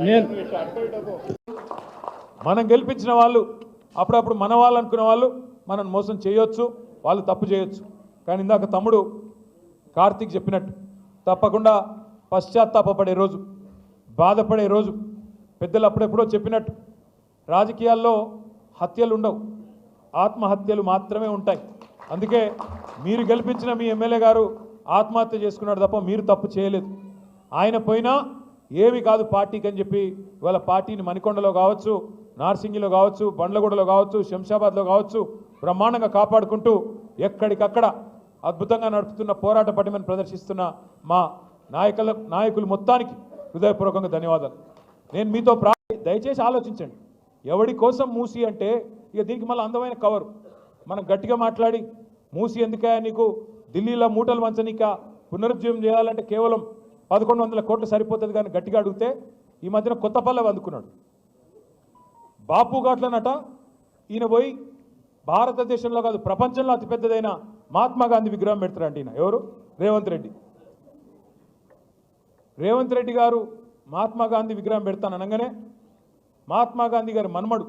నేను మనం గెలిపించిన వాళ్ళు అప్పుడప్పుడు మన వాళ్ళు అనుకునే వాళ్ళు మనం మోసం చేయొచ్చు వాళ్ళు తప్పు చేయొచ్చు. కానీ ఇందాక తమ్ముడు కార్తీక్ చెప్పినట్టు తప్పకుండా పశ్చాత్తాపడే రోజు బాధపడే రోజు. పెద్దలు అప్పుడెప్పుడో చెప్పినట్టు రాజకీయాల్లో హత్యలు ఉండవు. ఆత్మహత్యలు మాత్రమే ఉంటాయి. అందుకే మీరు గెలిపించిన మీ ఎమ్మెల్యే గారు ఆత్మహత్య చేసుకున్నాడు తప్ప మీరు తప్పు చేయలేదు. ఆయన పోయినా ఏమి కాదు పార్టీకి అని చెప్పి ఇవాళ పార్టీని మణికొండలో కావచ్చు నార్సింగిలో కావచ్చు బండ్లగూడలో కావచ్చు శంషాబాద్లో కావచ్చు బ్రహ్మాండంగా కాపాడుకుంటూ ఎక్కడికక్కడ అద్భుతంగా నడుపుతున్న పోరాట పటిమను ప్రదర్శిస్తున్న మా నాయకుల నాయకులు మొత్తానికి హృదయపూర్వకంగా ధన్యవాదాలు. నేను మీతో ప్రా దయచేసి ఆలోచించండి. ఎవడి కోసం మూసి అంటే ఇక దీనికి మళ్ళీ అందమైన కవరు. మనం గట్టిగా మాట్లాడి మూసి ఎందుకయా నీకు? ఢిల్లీలో మూటలు మంచనీక పునరుజ్జీవం చేయాలంటే కేవలం పదకొండు వందల కోట్లు సరిపోతుంది కానీ గట్టిగా అడిగితే ఈ మధ్యన కొత్త పల్లె అందుకున్నాడు. బాపు ఘాట్లనట ఈయన పోయి భారతదేశంలో కాదు ప్రపంచంలో అతిపెద్దదైన మహాత్మా గాంధీ విగ్రహం పెడతారంట ఈయన. ఎవరు? రేవంత్ రెడ్డి. రేవంత్ రెడ్డి గారు మహాత్మా గాంధీ విగ్రహం పెడతాను అనగానే మహాత్మా గాంధీ గారి మన్మడు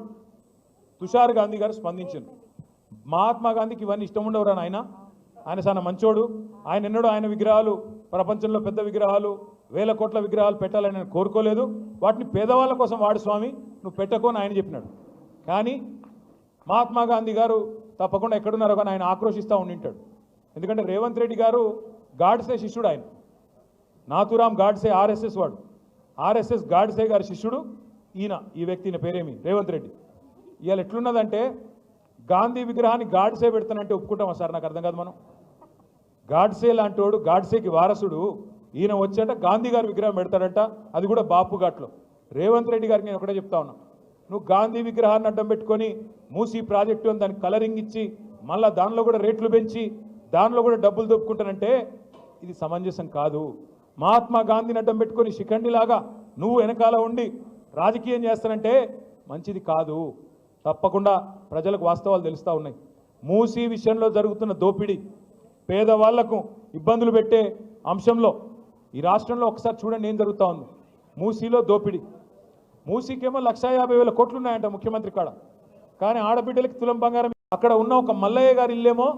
తుషార్ గాంధీ గారు స్పందించారు. మహాత్మా గాంధీకి ఇవన్నీ ఇష్టం ఉండవురా ఆయన ఆయన చాలా మంచోడు. ఆయన ఎన్నడూ ఆయన విగ్రహాలు ప్రపంచంలో పెద్ద విగ్రహాలు వేల కోట్ల విగ్రహాలు పెట్టాలని నేను కోరుకోలేదు. వాటిని పేదవాళ్ళ కోసం వాడు స్వామి నువ్వు పెట్టకోని ఆయన చెప్పినాడు. కానీ మహాత్మా గాంధీ గారు తప్పకుండా ఎక్కడున్నారో కానీ ఆయన ఆక్రోషిస్తూ ఉండింటాడు. ఎందుకంటే రేవంత్ రెడ్డి గారు గాడ్సే శిష్యుడు ఆయన. నాథురామ్ గాడ్సే ఆర్ఎస్ఎస్ వాడు. ఆర్ఎస్ఎస్ గాడ్సే గారి శిష్యుడు ఈయన ఈ వ్యక్తి ఈయన పేరేమి? రేవంత్ రెడ్డి. ఇవాళ ఎట్లున్నదంటే గాంధీ విగ్రహాన్ని గాడ్సే పెడతానంటే ఒప్పుకుంటామా సార్? నాకు అర్థం కాదు మనం. గాడ్సే లాంటి వాడు గాడ్సేకి వారసుడు. ఈయన వచ్చాట గాంధీ గారి విగ్రహం పెడతాడంట. అది కూడా బాపు ఘాట్లో. రేవంత్ రెడ్డి గారికి నేను ఒకటే చెప్తా ఉన్నా. నువ్వు గాంధీ విగ్రహాన్ని అడ్డం పెట్టుకొని మూసీ ప్రాజెక్టు అని దానికి కలరింగ్ ఇచ్చి మళ్ళీ దానిలో కూడా రేట్లు పెంచి దానిలో కూడా డబ్బులు దొప్పుకుంటానంటే ఇది సమంజసం కాదు. మహాత్మా గాంధీని అడ్డం పెట్టుకొని శిఖండిలాగా నువ్వు వెనకాల ఉండి రాజకీయం చేస్తానంటే మంచిది కాదు. తప్పకుండా ప్రజలకు వాస్తవాలు తెలుస్తూ ఉన్నాయి. మూసీ విషయంలో జరుగుతున్న దోపిడీ పేదవాళ్ళకు ఇబ్బందులు పెట్టే అంశంలో ఈ రాష్ట్రంలో ఒకసారి చూడండి ఏం జరుగుతూ ఉంది. మూసీలో దోపిడీ. మూసీకేమో లక్ష యాభై వేల కోట్లు ఉన్నాయంట ముఖ్యమంత్రి కాడ. కానీ ఆడబిడ్డలకి తులం బంగారం అక్కడ ఉన్న ఒక మల్లయ్య గారి ఇల్లేమో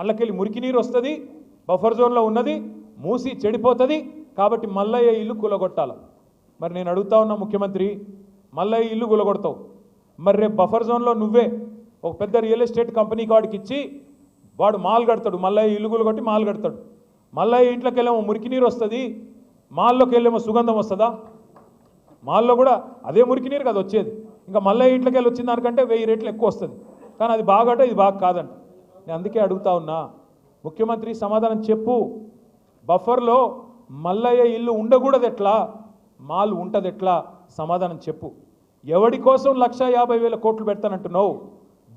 అల్లకెళ్ళి మురికి నీరు వస్తుంది బఫర్ జోన్లో ఉన్నది మూసి చెడిపోతుంది కాబట్టి మల్లయ్య ఇల్లు కూలగొట్టాలి. మరి నేను అడుగుతా ఉన్నా ముఖ్యమంత్రి మల్లయ్య ఇల్లు కూలగొడతావు. మరి రేపు బఫర్ జోన్లో నువ్వే ఒక పెద్ద రియల్ ఎస్టేట్ కంపెనీ వాడికి ఇచ్చి వాడు మాల్ కడతాడు మల్లయ్య ఇల్లు కొట్టి మాల్ కడతాడు. మల్లయ్య ఇంట్లోకి వెళ్ళేమో మురికి నీరు వస్తుంది మాల్లోకి వెళ్ళేమో సుగంధం వస్తుందా? మాల్లో కూడా అదే మురికి నీరు కదా వచ్చేది. ఇంకా మళ్ళీ ఇంట్లోకి వెళ్ళి వచ్చిన దానికంటే వెయ్యి రేట్లు ఎక్కువ వస్తుంది. కానీ అది బాగట ఇది బాగా కాదంట. నేను అందుకే అడుగుతా ఉన్నా ముఖ్యమంత్రి సమాధానం చెప్పు. బఫర్లో మల్లయ్య ఇల్లు ఉండకూడదు ఎట్లా? మాల్ ఉంటుంది ఎట్లా? సమాధానం చెప్పు. ఎవడి కోసం లక్ష యాభై వేల కోట్లు పెడతానంటున్నావు?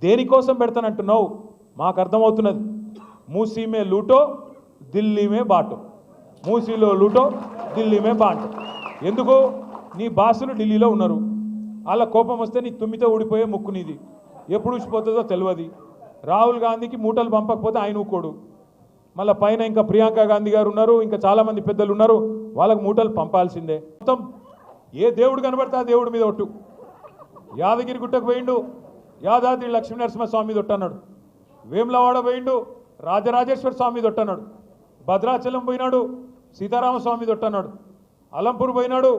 దేనికోసం పెడతానంటున్నావు? మాకు అర్థమవుతున్నది. మూసీమే లూటో ఢిల్లీమే బాటో. మూసీలో లూటో ఢిల్లీమే బాటో. ఎందుకు? నీ బాసులు ఢిల్లీలో ఉన్నారు. అలా కోపం వస్తే నీ తుమ్మితో ఊడిపోయే ముక్కు నీది. ఎప్పుడు ఊసిపోతుందో తెలియదు రాహుల్ గాంధీకి మూటలు పంపకపోతే ఆయన ఊకోడు. మళ్ళీ పైన ఇంకా ప్రియాంక గాంధీ గారు ఉన్నారు ఇంకా చాలామంది పెద్దలు ఉన్నారు వాళ్ళకు మూటలు పంపాల్సిందే. మొత్తం ఏ దేవుడు కనబడితే ఆ దేవుడి మీద ఒట్టు. యాదగిరి గుట్టకు పోయిండు. యాదాద్రి లక్ష్మీనరసింహస్వామి మీద ఒట్టన్నాడు. వేములవాడ పోయిండు రాజరాజేశ్వర స్వామి దొట్టన్నాడు భద్రాచలం పోయినాడు సీతారామస్వామి దొట్టన్నాడు అలంపూర్ పోయినాడు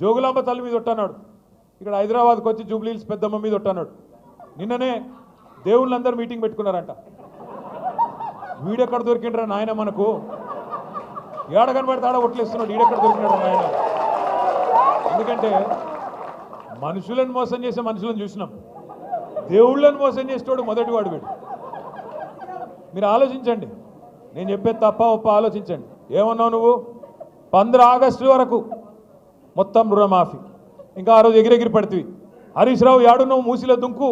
జోగులాంబ తల్లి మీద దొట్టన్నాడు ఇక్కడ హైదరాబాద్కి వచ్చి జూబ్లీహిల్స్ పెద్దమ్మ మీద దొట్టన్నాడు నిన్ననే దేవుళ్ళందరూ మీటింగ్ పెట్టుకున్నారంట. వీడెక్కడ దొరికిండ్రా నాయన మనకు? ఏడ కనబడతాడా ఒట్లేస్తున్నాడు ఈడెక్కడ దొరికినాడు నాయన? ఎందుకంటే మనుషులను మోసం చేసే మనుషులను చూసినాం. దేవుళ్ళని మోసం చేసేటోడు మొదటి వాడు వీడు. మీరు ఆలోచించండి. నేను చెప్పేది తప్ప ఒప్ప ఆలోచించండి. ఏమన్నావు నువ్వు? పంద్ర ఆగస్టు వరకు మొత్తం రుణమాఫీ. ఇంకా ఆ రోజు ఎగిరెగిరి పడితే హరీష్ రావు యాడున్నావు? మూసిల దుంకు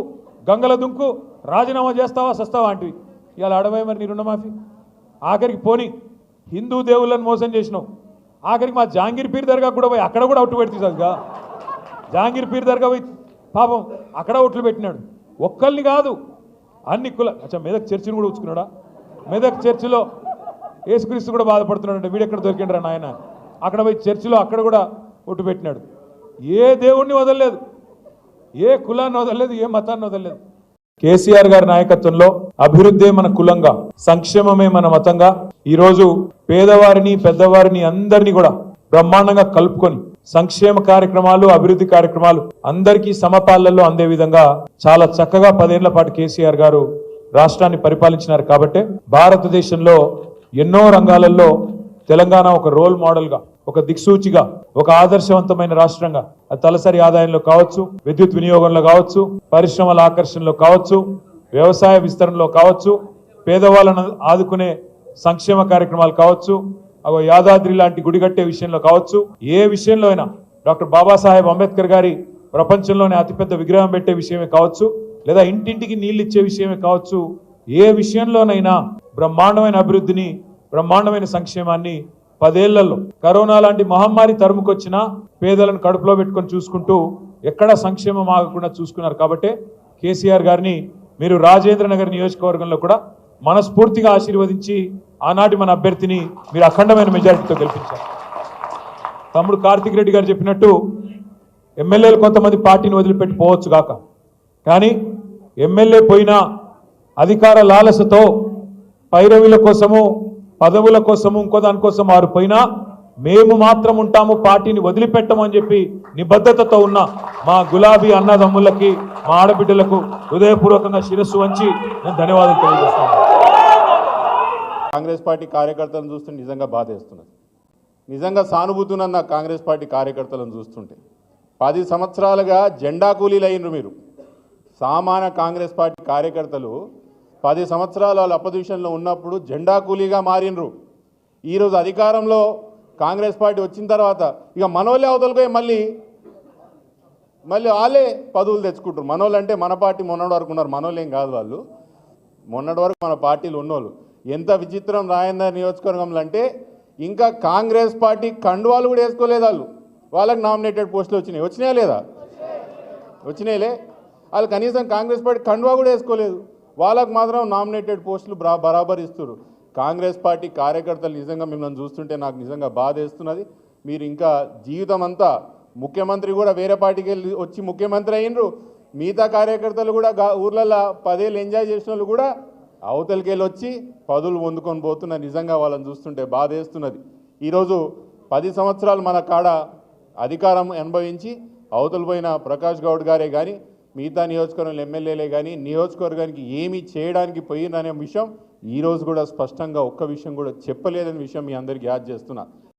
గంగల దుంకు రాజీనామా చేస్తావా సస్తావా అంటివి. ఇవాళ అడవే మరి నీ రుణమాఫీ? ఆఖరికి పోని హిందూ దేవుళ్ళని మోసం చేసినావు. ఆఖరికి మా జాంగీర్ పీర్ దర్గా కూడా పోయి అక్కడ కూడా ఒట్టు పెడితే సరిగా జాంగీర్ పీర్ దర్గా పోయి పాపం అక్కడ ఒట్లు పెట్టినాడు. ఒక్కల్ని కాదు అన్ని కుల అచ్చా మెదక్ చర్చిని కూడా ఉంచుకున్నాడా? మెదక్ చర్చిలో యేసుక్రీస్తు కూడా బాధపడుతున్నాడు వీడు వీడెక్కడ దొరికిండ్రా నాయన? అక్కడ పోయి చర్చిలో అక్కడ కూడా ఒట్టు పెట్టినాడు. ఏ దేవుణ్ణి వదలలేదు. ఏ కులాన్ని వదలలేదు ఏ మతాన్ని వదలలేదు. కేసీఆర్ గారి నాయకత్వంలో అభివృద్ధే మన కులంగా సంక్షేమమే మన మతంగా ఈరోజు పేదవారిని పెద్దవారిని అందరినీ కూడా బ్రహ్మాండంగా కలుపుకొని సంక్షేమ కార్యక్రమాలు అభివృద్ధి కార్యక్రమాలు అందరికీ సమపాలల్లో అందే విధంగా చాలా చక్కగా పదేళ్ళ పాటు కేసీఆర్ గారు రాష్ట్రాన్ని పరిపాలించినారు కాబట్టే భారతదేశంలో ఎన్నో రంగాలలో తెలంగాణ ఒక రోల్ మోడల్గా ఒక దిక్సూచిగా ఒక ఆదర్శవంతమైన రాష్ట్రంగా. అది తలసరి ఆదాయంలో కావచ్చు విద్యుత్ వినియోగంలో కావచ్చు పరిశ్రమల ఆకర్షణలో కావచ్చు వ్యవసాయ విస్తరణలో కావచ్చు పేదవాళ్ళను ఆదుకునే సంక్షేమ కార్యక్రమాలు కావచ్చు అగో యాదాద్రి లాంటి గుడి కట్టే విషయంలో కావచ్చు ఏ విషయంలో అయినా డాక్టర్ బాబాసాహెబ్ అంబేద్కర్ గారి ప్రపంచంలోనే అతిపెద్ద విగ్రహం పెట్టే విషయమే కావచ్చు లేదా ఇంటింటికి నీళ్ళు ఇచ్చే విషయమే కావచ్చు ఏ విషయంలోనైనా బ్రహ్మాండమైన అభివృద్ధిని బ్రహ్మాండమైన సంక్షేమాన్ని పదేళ్ళలో కరోనా లాంటి మహమ్మారి తరుముకొచ్చినా పేదలను కడుపులో పెట్టుకొని చూసుకుంటూ ఎక్కడ సంక్షేమం ఆగకుండా చూసుకున్నారు కాబట్టే కేసీఆర్ గారిని మీరు రాజేంద్ర నగర్ నియోజకవర్గంలో కూడా మనస్ఫూర్తిగా ఆశీర్వదించి ఆనాటి మన అభ్యర్థిని మీరు అఖండమైన మెజారిటీతో గెలిపించారు. తమ్ముడు కార్తిక్ రెడ్డి గారు చెప్పినట్టు ఎమ్మెల్యేలు కొంతమంది పార్టీని వదిలిపెట్టి పోవచ్చు గాక. కానీ ఎమ్మెల్యే పోయినా అధికార లాలసతో పైరవుల కోసము పదవుల కోసము ఇంకో దానికోసం వారు పోయినా మేము మాత్రం ఉంటాము పార్టీని వదిలిపెట్టమని చెప్పి నిబద్ధతతో ఉన్న మా గులాబీ అన్నదమ్ములకి మా ఆడబిడ్డలకు హృదయపూర్వకంగా శిరస్సు వంచి నేను ధన్యవాదాలు తెలియజేస్తాను. కాంగ్రెస్ పార్టీ కార్యకర్తలను చూస్తుంటే నిజంగా బాధేస్తున్నది. నిజంగా సానుభూతినన్న కాంగ్రెస్ పార్టీ కార్యకర్తలను చూస్తుంటే. పది సంవత్సరాలుగా జెండా కూలీలు అయినరు మీరు. సామాన్య కాంగ్రెస్ పార్టీ కార్యకర్తలు పది సంవత్సరాలు వాళ్ళు అపోజిషన్లో ఉన్నప్పుడు జెండా కూలీగా మారినరు ఈరోజు అధికారంలో కాంగ్రెస్ పార్టీ వచ్చిన తర్వాత ఇక మనోళ్ళే అవతలకే మళ్ళీ. మళ్ళీ వాళ్ళే పదవులు తెచ్చుకుంటారు మనోళ్ళు అంటే మన పార్టీ మొన్నటి వరకు ఉన్నారు మనోళ్ళు ఏం కాదు వాళ్ళు. మొన్నటి వరకు మన పార్టీలు ఉన్నోళ్ళు. ఎంత విచిత్రం రాయందర్ నియోజకవర్గంలో అంటే ఇంకా కాంగ్రెస్ పార్టీ కండువాలు కూడా వేసుకోలేదు వాళ్ళు. వాళ్ళకి నామినేటెడ్ పోస్టులు వచ్చినాయి. వచ్చినాయా లేదా? వచ్చినాయిలే. వాళ్ళు కనీసం కాంగ్రెస్ పార్టీ కండువా కూడా వేసుకోలేదు. వాళ్ళకు మాత్రం నామినేటెడ్ పోస్టులు బరాబర్ ఇస్తున్నారు కాంగ్రెస్ పార్టీ కార్యకర్తలు నిజంగా మిమ్మల్ని చూస్తుంటే నాకు నిజంగా బాధ వేస్తున్నది. మీరు ఇంకా జీవితం అంతా ముఖ్యమంత్రి కూడా వేరే పార్టీకి వెళ్ళి వచ్చి ముఖ్యమంత్రి అయినరు. మిగతా కార్యకర్తలు కూడా గా ఊర్లలో పదేళ్ళు ఎంజాయ్ చేసిన వాళ్ళు కూడా అవతలికి వెళ్ళి వచ్చి పదులు పొందుకొని పోతున్న నిజంగా వాళ్ళని చూస్తుంటే బాధ వేస్తున్నది ఈరోజు పది సంవత్సరాలు మన కాడ అధికారం అనుభవించి అవతలు పోయిన ప్రకాష్ గౌడ్ గారే కానీ మిగతా నియోజకవర్గంలో ఎమ్మెల్యేలే కానీ నియోజకవర్గానికి ఏమీ చేయడానికి పోయిందనే విషయం ఈరోజు కూడా స్పష్టంగా ఒక్క విషయం కూడా చెప్పలేదనే విషయం మీ అందరికీ యాద్ చేస్తున్నా.